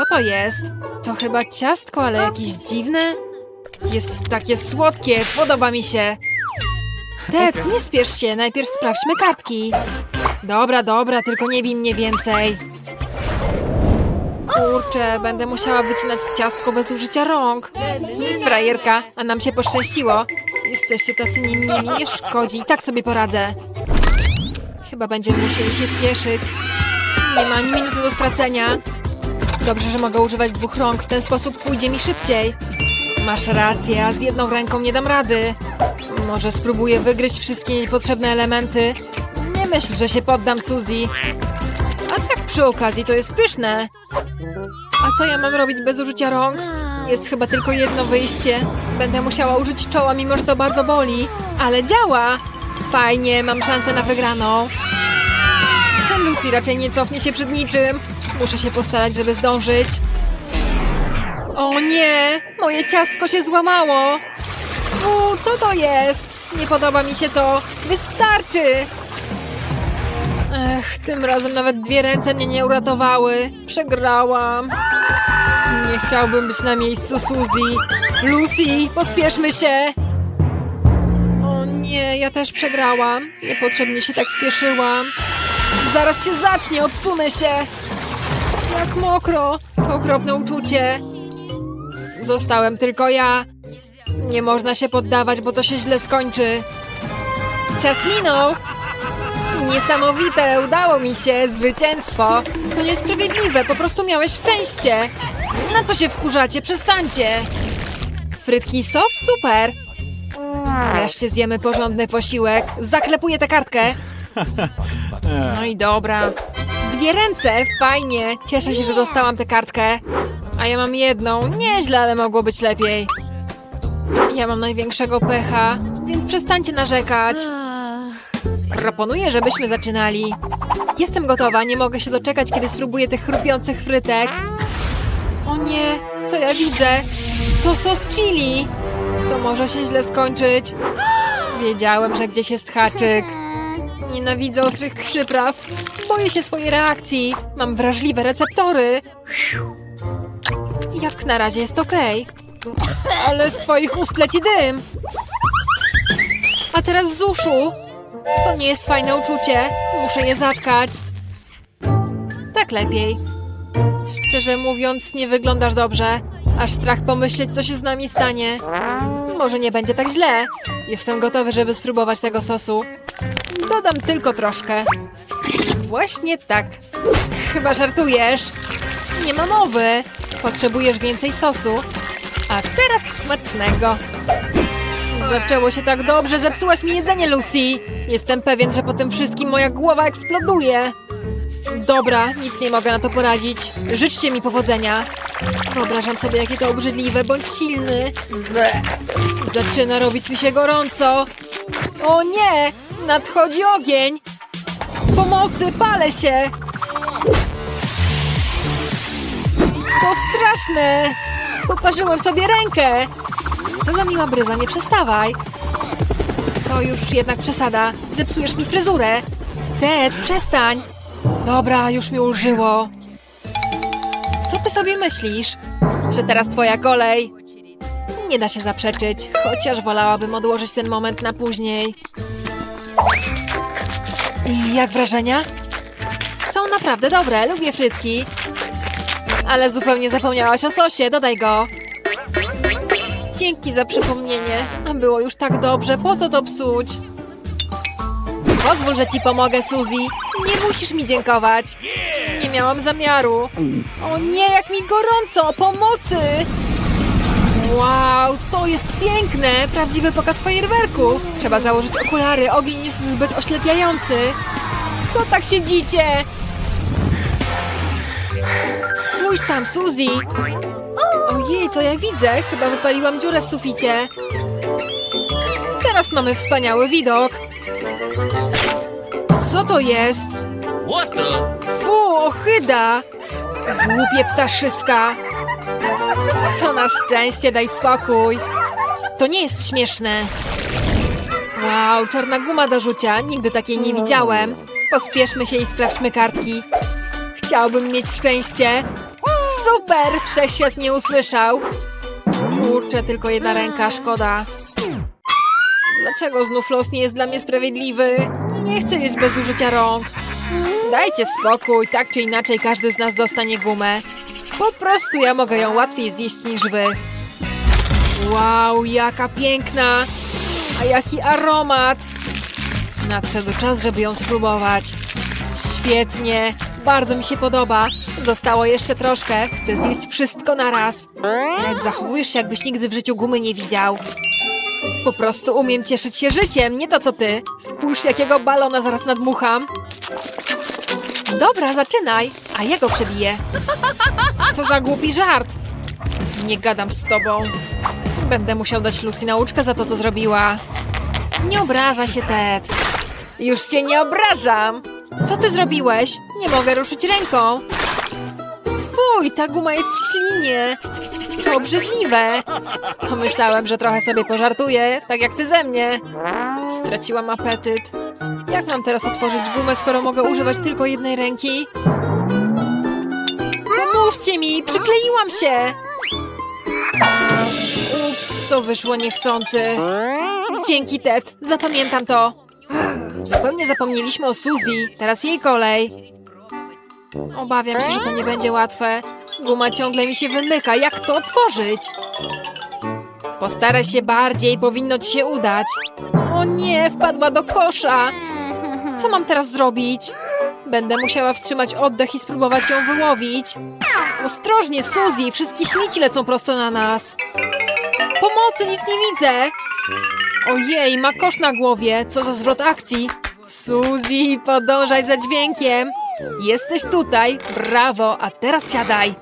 Co to jest? To chyba ciastko, ale jakieś dziwne. Jest takie słodkie, podoba mi się. Ted, nie spiesz się, najpierw sprawdźmy kartki. Dobra, dobra, tylko nie bij mnie więcej. Kurczę, będę musiała wycinać ciastko bez użycia rąk. Frajerka, a nam się poszczęściło. Jesteście tacy niemili, nie szkodzi, i tak sobie poradzę. Chyba będziemy musieli się spieszyć. Nie ma ani minuty do stracenia. Dobrze, że mogę używać dwóch rąk, w ten sposób pójdzie mi szybciej. Masz rację, a z jedną ręką nie dam rady. Może spróbuję wygryźć wszystkie niepotrzebne elementy. Nie myśl, że się poddam, Suzy. A tak przy okazji to jest pyszne. A co ja mam robić bez użycia rąk? Jest chyba tylko jedno wyjście. Będę musiała użyć czoła, mimo że to bardzo boli. Ale działa! Fajnie, mam szansę na wygraną. Lucy raczej nie cofnie się przed niczym. Muszę się postarać, żeby zdążyć. O nie! Moje ciastko się złamało! Fu, co to jest? Nie podoba mi się to. Wystarczy! Ech, tym razem nawet dwie ręce mnie nie uratowały. Przegrałam. Nie chciałbym być na miejscu Suzy. Lucy, pospieszmy się! O nie, ja też przegrałam. Niepotrzebnie się tak spieszyłam. Zaraz się zacznie, odsunę się! Jak mokro! To okropne uczucie. Zostałem tylko ja. Nie można się poddawać, bo to się źle skończy. Czas minął. Niesamowite, udało mi się, zwycięstwo. To niesprawiedliwe, po prostu miałeś szczęście. Na co się wkurzacie? Przestańcie. Frytki sos? Super. Wreszcie zjemy porządny posiłek. Zaklepuję tę kartkę. No i dobra. Dwie ręce, fajnie. Cieszę się, że dostałam tę kartkę. A ja mam jedną. Nieźle, ale mogło być lepiej. Ja mam największego pecha, więc przestańcie narzekać. Proponuję, żebyśmy zaczynali. Jestem gotowa, nie mogę się doczekać, kiedy spróbuję tych chrupiących frytek. O nie, co ja widzę? To sos chili. To może się źle skończyć. Wiedziałem, że gdzieś jest haczyk. Nienawidzę ostrych przypraw. Boję się swojej reakcji. Mam wrażliwe receptory. Jak na razie jest okej. Ale z twoich ust leci dym. A teraz z uszu. To nie jest fajne uczucie. Muszę je zatkać. Tak lepiej. Szczerze mówiąc, nie wyglądasz dobrze. Aż strach pomyśleć, co się z nami stanie. Może nie będzie tak źle. Jestem gotowy, żeby spróbować tego sosu. Dodam tylko troszkę. Właśnie tak. Chyba żartujesz. Nie ma mowy. Potrzebujesz więcej sosu. A teraz smacznego. Zaczęło się tak dobrze, zepsułaś mi jedzenie, Lucy. Jestem pewien, że po tym wszystkim moja głowa eksploduje. Dobra, nic nie mogę na to poradzić. Życzcie mi powodzenia. Wyobrażam sobie, jakie to obrzydliwe, bądź silny. Zaczyna robić mi się gorąco. O nie! Nadchodzi ogień! Pomocy, palę się! To straszne! Poparzyłem sobie rękę! Co za miła bryza, nie przestawaj! To już jednak przesada. Zepsujesz mi fryzurę. Ted, przestań! Dobra, już mi ulżyło. Co ty sobie myślisz? Że teraz twoja kolej? Nie da się zaprzeczyć, chociaż wolałabym odłożyć ten moment na później. I jak wrażenia? Są naprawdę dobre, lubię frytki. Ale zupełnie zapomniałaś o sosie, dodaj go. Dzięki za przypomnienie. A było już tak dobrze, po co to psuć? Pozwól, że ci pomogę, Suzy. Nie musisz mi dziękować. Nie miałam zamiaru. O nie, jak mi gorąco! Pomocy! Wow, to jest piękne! Prawdziwy pokaz fajerwerków. Trzeba założyć okulary, ogień jest zbyt oślepiający. Co tak siedzicie? Spójrz tam, Suzy! Ojej, co ja widzę? Chyba wypaliłam dziurę w suficie. Teraz mamy wspaniały widok. Co to jest? What the? Fu, ohyda! Głupie ptaszyska! To na szczęście, daj spokój. To nie jest śmieszne. Wow, czarna guma do rzucia. Nigdy takiej nie widziałem. Pospieszmy się i sprawdźmy kartki. Chciałbym mieć szczęście. Super! Wszechświat mnie usłyszał. Kurczę, tylko jedna ręka, szkoda. Dlaczego znów los nie jest dla mnie sprawiedliwy? Nie chcę jeść bez użycia rąk. Dajcie spokój, tak czy inaczej każdy z nas dostanie gumę. Po prostu ja mogę ją łatwiej zjeść niż wy. Wow, jaka piękna! A jaki aromat! Nadszedł czas, żeby ją spróbować. Świetnie, bardzo mi się podoba. Zostało jeszcze troszkę, chcę zjeść wszystko na raz. Zachowujesz się, jakbyś nigdy w życiu gumy nie widział. Po prostu umiem cieszyć się życiem, nie to co ty. Spójrz, jakiego balona zaraz nadmucham. Dobra, zaczynaj, a ja go przebiję. Co za głupi żart. Nie gadam z tobą. Będę musiał dać Lucy nauczkę za to, co zrobiła. Nie obraża się, Ted. Już cię nie obrażam. Co ty zrobiłeś? Nie mogę ruszyć ręką. Fuj, ta guma jest w ślinie. To obrzydliwe. Pomyślałem, że trochę sobie pożartuję, tak jak ty ze mnie. Straciłam apetyt. Jak mam teraz otworzyć gumę, skoro mogę używać tylko jednej ręki? Pomóżcie mi, przykleiłam się. Ups, to wyszło niechcący. Dzięki, Ted, zapamiętam to. Zupełnie zapomnieliśmy o Suzy. Teraz jej kolej. Obawiam się, że to nie będzie łatwe. Guma ciągle mi się wymyka. Jak to otworzyć? Postaraj się bardziej, powinno ci się udać. O nie, wpadła do kosza. Co mam teraz zrobić? Będę musiała wstrzymać oddech i spróbować ją wyłowić. Ostrożnie, Suzy, wszystkie śmieci lecą prosto na nas. Pomocy, nic nie widzę. Ojej, ma kosz na głowie. Co za zwrot akcji. Suzy, podążaj za dźwiękiem. Jesteś tutaj. Brawo, a teraz siadaj.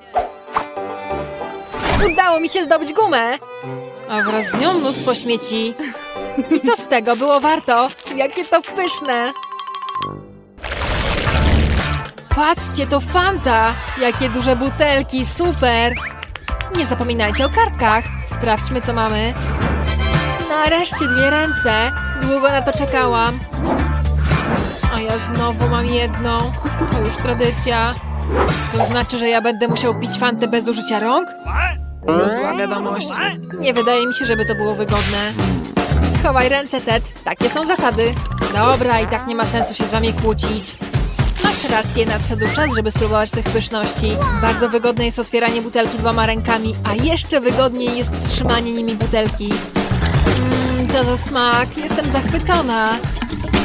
Udało mi się zdobyć gumę. A wraz z nią mnóstwo śmieci. I co z tego? Było warto. Jakie to pyszne. Patrzcie, to Fanta. Jakie duże butelki, super. Nie zapominajcie o kartkach. Sprawdźmy, co mamy. Nareszcie dwie ręce. Długo na to czekałam. A ja znowu mam jedną. To już tradycja. To znaczy, że ja będę musiał pić fantę bez użycia rąk? To zła wiadomość. Nie wydaje mi się, żeby to było wygodne. Schowaj ręce, Ted. Takie są zasady. Dobra, i tak nie ma sensu się z wami kłócić. Masz rację, nadszedł czas, żeby spróbować tych pyszności. Bardzo wygodne jest otwieranie butelki dwoma rękami, a jeszcze wygodniej jest trzymanie nimi butelki. Mmm, co za smak. Jestem zachwycona.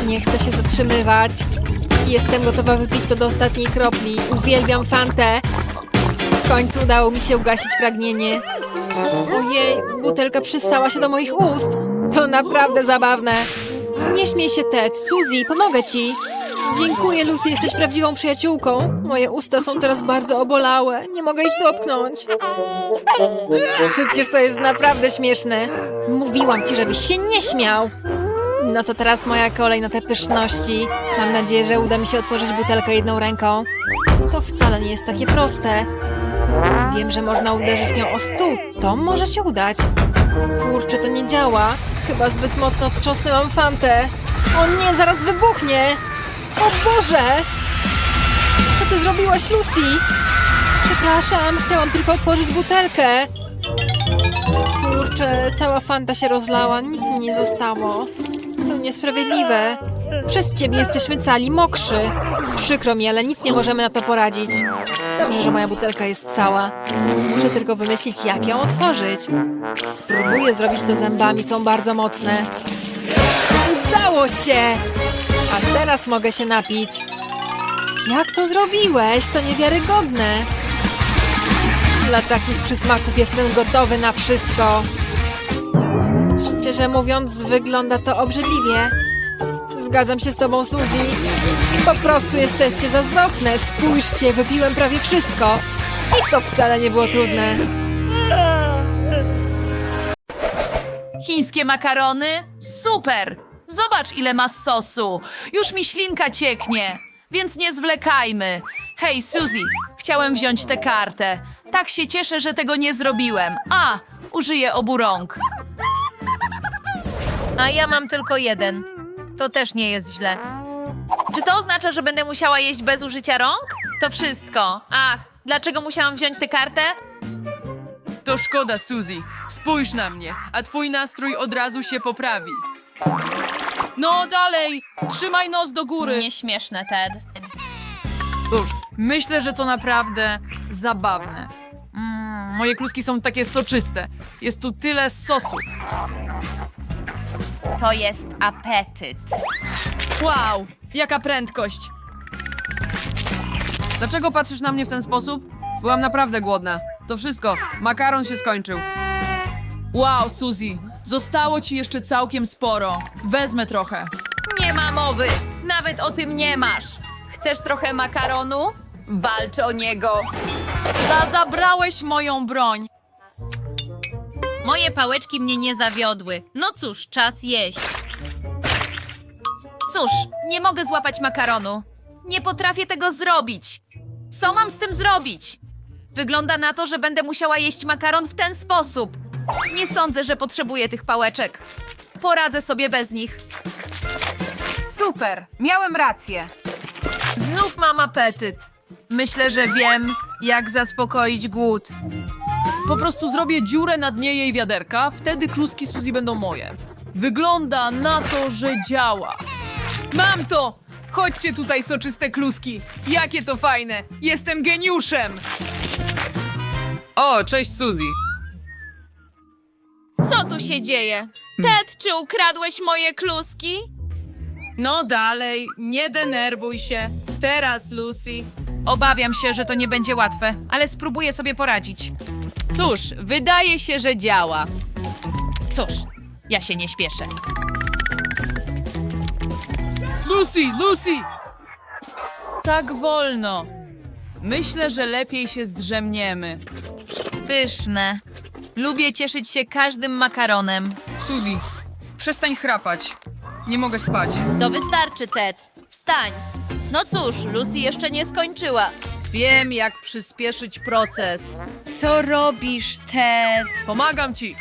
Nie chcę się zatrzymywać. Jestem gotowa wypić to do ostatniej kropli. Uwielbiam fantę. W końcu udało mi się ugasić pragnienie. Ojej, butelka przystała się do moich ust. To naprawdę zabawne. Nie śmiej się, Ted. Suzy, pomogę ci. Dziękuję, Lucy, jesteś prawdziwą przyjaciółką. Moje usta są teraz bardzo obolałe. Nie mogę ich dotknąć. Przecież to jest naprawdę śmieszne. Mówiłam ci, żebyś się nie śmiał. No to teraz moja kolej na te pyszności. Mam nadzieję, że uda mi się otworzyć butelkę jedną ręką. To wcale nie jest takie proste. Wiem, że można uderzyć nią o stół. To może się udać. Kurczę, to nie działa. Chyba zbyt mocno wstrząsnęłam fantę. O nie, zaraz wybuchnie! O Boże! Co ty zrobiłaś, Lucy? Przepraszam, chciałam tylko otworzyć butelkę. Kurczę, cała fanta się rozlała, nic mi nie zostało. To niesprawiedliwe. Przez ciebie jesteśmy cali mokrzy. Przykro mi, ale nic nie możemy na to poradzić. Dobrze, że moja butelka jest cała. Muszę tylko wymyślić, jak ją otworzyć. Spróbuję zrobić to zębami, są bardzo mocne. Udało się! A teraz mogę się napić. Jak to zrobiłeś? To niewiarygodne. Dla takich przysmaków jestem gotowy na wszystko. Szczerze mówiąc, wygląda to obrzydliwie. Zgadzam się z tobą, Suzy. Po prostu jesteście zazdrosne. Spójrzcie, wypiłem prawie wszystko. I to wcale nie było trudne. Chińskie makarony? Super! Zobacz, ile ma sosu. Już mi ślinka cieknie. Więc nie zwlekajmy. Hej, Suzy, chciałem wziąć tę kartę. Tak się cieszę, że tego nie zrobiłem. A, użyję obu rąk. A ja mam tylko jeden. To też nie jest źle. Czy to oznacza, że będę musiała jeść bez użycia rąk? To wszystko. Ach, Dlaczego musiałam wziąć tę kartę? To szkoda, Suzy. Spójrz na mnie, a twój nastrój od razu się poprawi. No dalej! Trzymaj nos do góry! Nieśmieszne, Ted. Cóż, myślę, że to naprawdę zabawne. Mm, moje kluski są takie soczyste. Jest tu tyle sosu. To jest apetyt. Wow, jaka prędkość! Dlaczego patrzysz na mnie w ten sposób? Byłam naprawdę głodna. To wszystko. Makaron się skończył. Wow, Suzy, zostało ci jeszcze całkiem sporo. Wezmę trochę. Nie ma mowy. Nawet o tym nie masz. Chcesz trochę makaronu? Walcz o niego. Za zabrałeś moją broń. Moje pałeczki mnie nie zawiodły. No cóż, czas jeść. Cóż, nie mogę złapać makaronu. Nie potrafię tego zrobić. Co mam z tym zrobić? Wygląda na to, że będę musiała jeść makaron w ten sposób. Nie sądzę, że potrzebuję tych pałeczek. Poradzę sobie bez nich. Super, miałem rację. Znów mam apetyt. Myślę, że wiem, jak zaspokoić głód. Po prostu zrobię dziurę na dnie jej wiaderka, wtedy kluski Suzy będą moje. Wygląda na to, że działa. Mam to! Chodźcie tutaj, soczyste kluski. Jakie to fajne! Jestem geniuszem! O, cześć Suzy. Co tu się dzieje? Ted, czy ukradłeś moje kluski? No dalej, nie denerwuj się. Teraz, Lucy. Obawiam się, że to nie będzie łatwe, ale spróbuję sobie poradzić. Cóż, wydaje się, że działa. Cóż, ja się nie śpieszę. Lucy, Lucy! Tak wolno. Myślę, że lepiej się zdrzemniemy. Pyszne. Lubię cieszyć się każdym makaronem. Suzy, przestań chrapać. Nie mogę spać. To wystarczy, Ted. Wstań. No cóż, Lucy jeszcze nie skończyła. Wiem, jak przyspieszyć proces. Co robisz, Ted? Pomagam ci.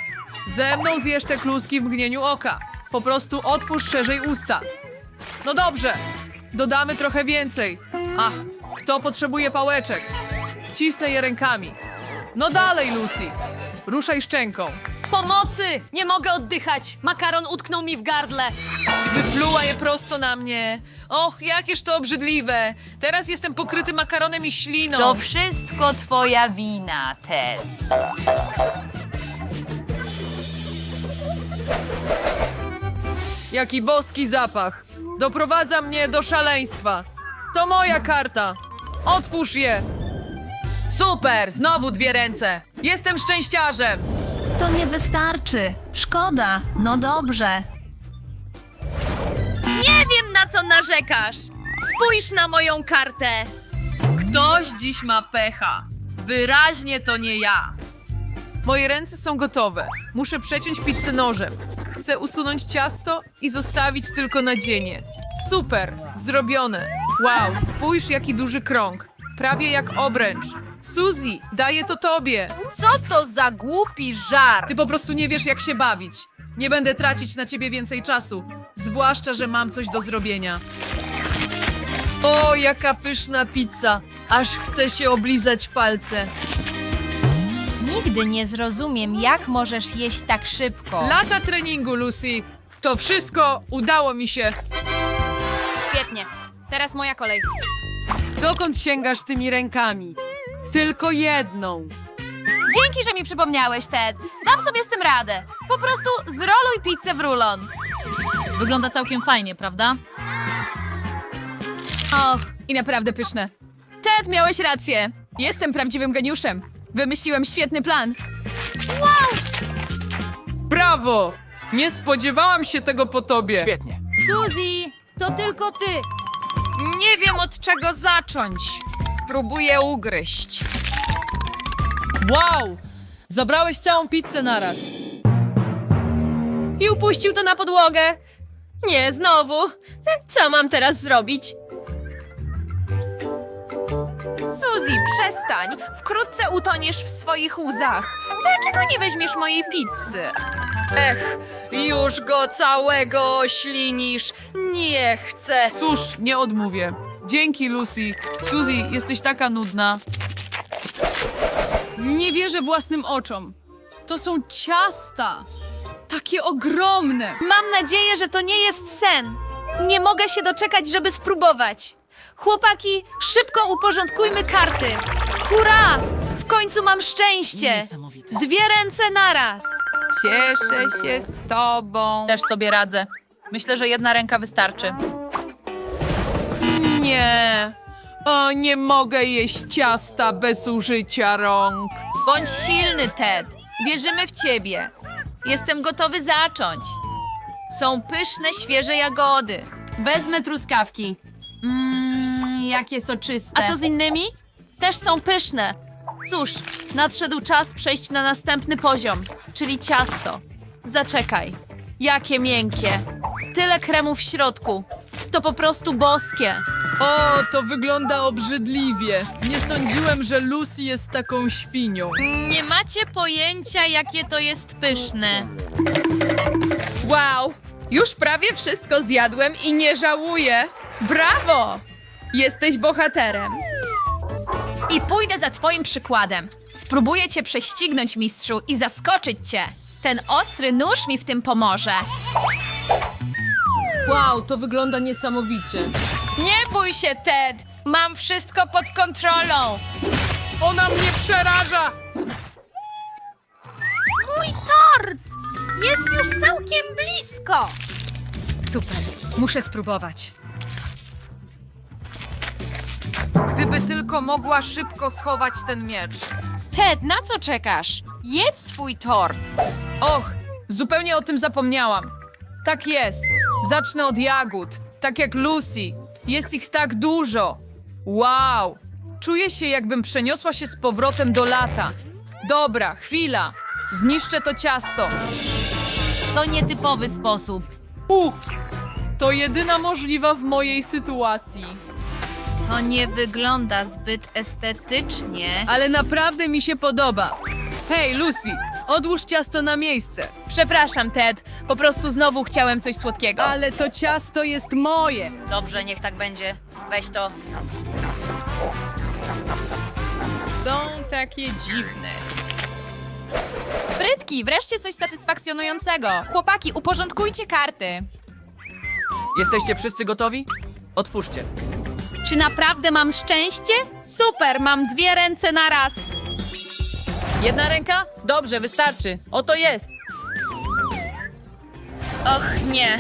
Ze mną zjesz te kluski w mgnieniu oka. Po prostu otwórz szerzej usta. No dobrze. Dodamy trochę więcej. Ach, kto potrzebuje pałeczek? Wcisnę je rękami. No dalej, Lucy. Ruszaj szczęką. Pomocy! Nie mogę oddychać. Makaron utknął mi w gardle. Wypluła je prosto na mnie. Och, jakież to obrzydliwe. Teraz jestem pokryty makaronem i śliną. To wszystko twoja wina, Ted. Jaki boski zapach. Doprowadza mnie do szaleństwa. To moja karta. Otwórz je. Super, znowu dwie ręce. Jestem szczęściarzem. To nie wystarczy. Szkoda. No dobrze. Nie wiem, na co narzekasz. Spójrz na moją kartę. Ktoś dziś ma pecha. Wyraźnie to nie ja. Moje ręce są gotowe. Muszę przeciąć pizzę nożem. Chcę usunąć ciasto i zostawić tylko nadzienie. Super, zrobione. Wow, spójrz jaki duży krąg. Prawie jak obręcz. Suzy, daję to tobie. Co to za głupi żart? Ty po prostu nie wiesz, jak się bawić. Nie będę tracić na ciebie więcej czasu. Zwłaszcza, że mam coś do zrobienia. O, jaka pyszna pizza. Aż chce się oblizać palce. Nigdy nie zrozumiem, jak możesz jeść tak szybko. Lata treningu, Lucy. To wszystko udało mi się. Świetnie. Teraz moja kolej. Dokąd sięgasz tymi rękami? Tylko jedną. Dzięki, że mi przypomniałeś, Ted. Dam sobie z tym radę. Po prostu zroluj pizzę w rulon. Wygląda całkiem fajnie, prawda? Och, i naprawdę pyszne. Ted, miałeś rację. Jestem prawdziwym geniuszem. Wymyśliłem świetny plan. Brawo! Nie spodziewałam się tego po tobie. Suzy, to tylko ty. Nie wiem od czego zacząć. Spróbuję ugryźć. Wow! Zabrałeś całą pizzę naraz. I upuścił to na podłogę. Nie, znowu. Co mam teraz zrobić? Suzy, przestań. Wkrótce utoniesz w swoich łzach. Dlaczego nie weźmiesz mojej pizzy? Ech, już go całego oślinisz. Nie chcę. Cóż, nie odmówię. Dzięki, Lucy. Suzy, jesteś taka nudna. Nie wierzę własnym oczom. To są ciasta. Takie ogromne. Mam nadzieję, że to nie jest sen. Nie mogę się doczekać, żeby spróbować. Chłopaki, szybko uporządkujmy karty. Hurra! W końcu mam szczęście. Dwie ręce naraz. Cieszę się z tobą. Też sobie radzę. Myślę, że jedna ręka wystarczy. Nie. O, nie mogę jeść ciasta bez użycia rąk. Bądź silny, Ted. Wierzymy w ciebie. Jestem gotowy zacząć. Są pyszne, świeże jagody. Wezmę truskawki. Mmm, jakie soczyste. A co z innymi? Też są pyszne. Cóż, nadszedł czas przejść na następny poziom, czyli ciasto. Zaczekaj. Jakie miękkie. Tyle kremu w środku. To po prostu boskie. O, to wygląda obrzydliwie. Nie sądziłem, że Lucy jest taką świnią. Nie macie pojęcia, jakie to jest pyszne. Wow! Już prawie wszystko zjadłem i nie żałuję. Brawo! Jesteś bohaterem. I pójdę za twoim przykładem. Spróbuję cię prześcignąć, mistrzu, i zaskoczyć cię. Ten ostry nóż mi w tym pomoże. Wow, to wygląda niesamowicie. Nie bój się, Ted! Mam wszystko pod kontrolą. Ona mnie przeraża! Mój tort! Jest już całkiem blisko. Super, muszę spróbować. Gdyby tylko mogła szybko schować ten miecz. Ted, na co czekasz? Jedz twój tort. Och, zupełnie o tym zapomniałam. Tak jest. Zacznę od jagód. Tak jak Lucy. Jest ich tak dużo. Wow. Czuję się, jakbym przeniosła się z powrotem do lata. Dobra, chwila. Zniszczę to ciasto. To nietypowy sposób. Uch! To jedyna możliwa w mojej sytuacji. To nie wygląda zbyt estetycznie. Ale naprawdę mi się podoba. Hej, Lucy, odłóż ciasto na miejsce. Przepraszam, Ted. Po prostu znowu chciałem coś słodkiego. Ale to ciasto jest moje. Dobrze, niech tak będzie. Weź to. Są takie dziwne. Frytki, wreszcie coś satysfakcjonującego. Chłopaki, uporządkujcie karty. Jesteście wszyscy gotowi? Otwórzcie. Czy naprawdę mam szczęście? Super, mam dwie ręce na raz. Jedna ręka? Dobrze, wystarczy. Oto jest. Och, nie.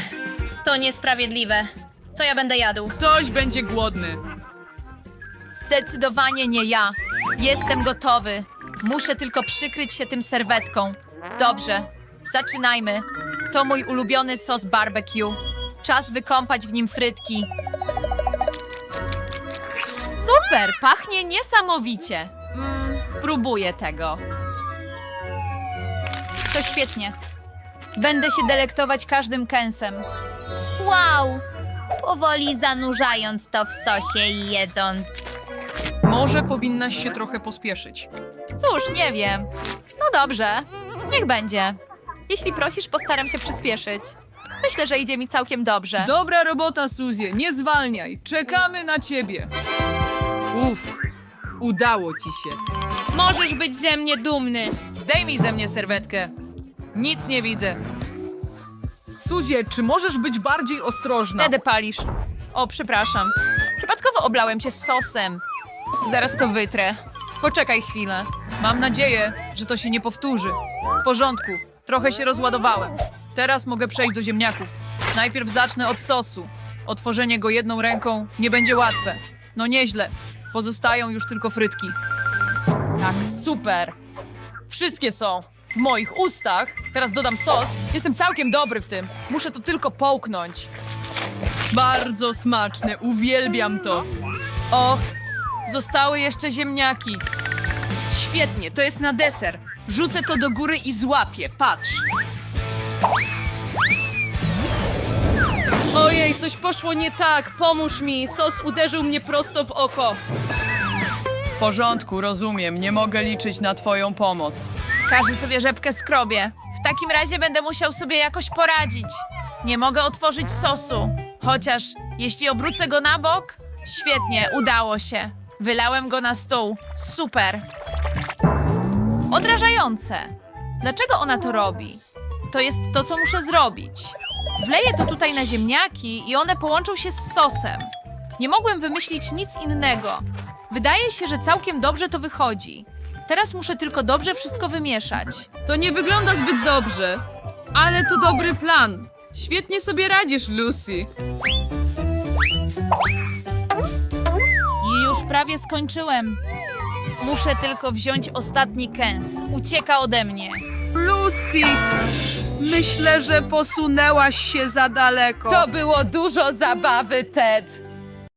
To niesprawiedliwe. Co ja będę jadł? Ktoś będzie głodny. Zdecydowanie nie ja. Jestem gotowy. Muszę tylko przykryć się tym serwetką. Dobrze, zaczynajmy. To mój ulubiony sos barbecue. Czas wykąpać w nim frytki. Super, pachnie niesamowicie. Mm, spróbuję tego. To świetnie. Będę się delektować każdym kęsem. Wow! Powoli zanurzając to w sosie i jedząc. Może powinnaś się trochę pospieszyć. Cóż, nie wiem. No dobrze, niech będzie. Jeśli prosisz, postaram się przyspieszyć. Myślę, że idzie mi całkiem dobrze. Dobra robota, Suzie, nie zwalniaj. Czekamy na ciebie. Uff, udało ci się. Możesz być ze mnie dumny. Zdejmij ze mnie serwetkę. Nic nie widzę. Suzie, czy możesz być bardziej ostrożna? Wtedy palisz. O, przepraszam. Przypadkowo oblałem cię sosem. Zaraz to wytrę. Poczekaj chwilę. Mam nadzieję, że to się nie powtórzy. W porządku, trochę się rozładowałem. Teraz mogę przejść do ziemniaków. Najpierw zacznę od sosu. Otworzenie go jedną ręką nie będzie łatwe. No nieźle. Pozostają już tylko frytki. Tak, super. Wszystkie są w moich ustach. Teraz dodam sos. Jestem całkiem dobry w tym. Muszę to tylko połknąć. Bardzo smaczne, uwielbiam to. Och, zostały jeszcze ziemniaki. Świetnie, to jest na deser. Rzucę to do góry i złapię, patrz. Ojej, coś poszło nie tak, pomóż mi. Sos uderzył mnie prosto w oko. W porządku, rozumiem, nie mogę liczyć na twoją pomoc. Każdy sobie rzepkę skrobie. W takim razie będę musiał sobie jakoś poradzić. Nie mogę otworzyć sosu. Chociaż jeśli obrócę go na bok, świetnie, udało się. Wylałem go na stół. Super. Odrażające. Dlaczego ona to robi? To jest to, co muszę zrobić. Wleję to tutaj na ziemniaki i one połączą się z sosem. Nie mogłem wymyślić nic innego. Wydaje się, że całkiem dobrze to wychodzi. Teraz muszę tylko dobrze wszystko wymieszać. To nie wygląda zbyt dobrze, ale to dobry plan. Świetnie sobie radzisz, Lucy. I już prawie skończyłem. Muszę tylko wziąć ostatni kęs. Ucieka ode mnie. Lucy, myślę, że posunęłaś się za daleko. To było dużo zabawy, Ted.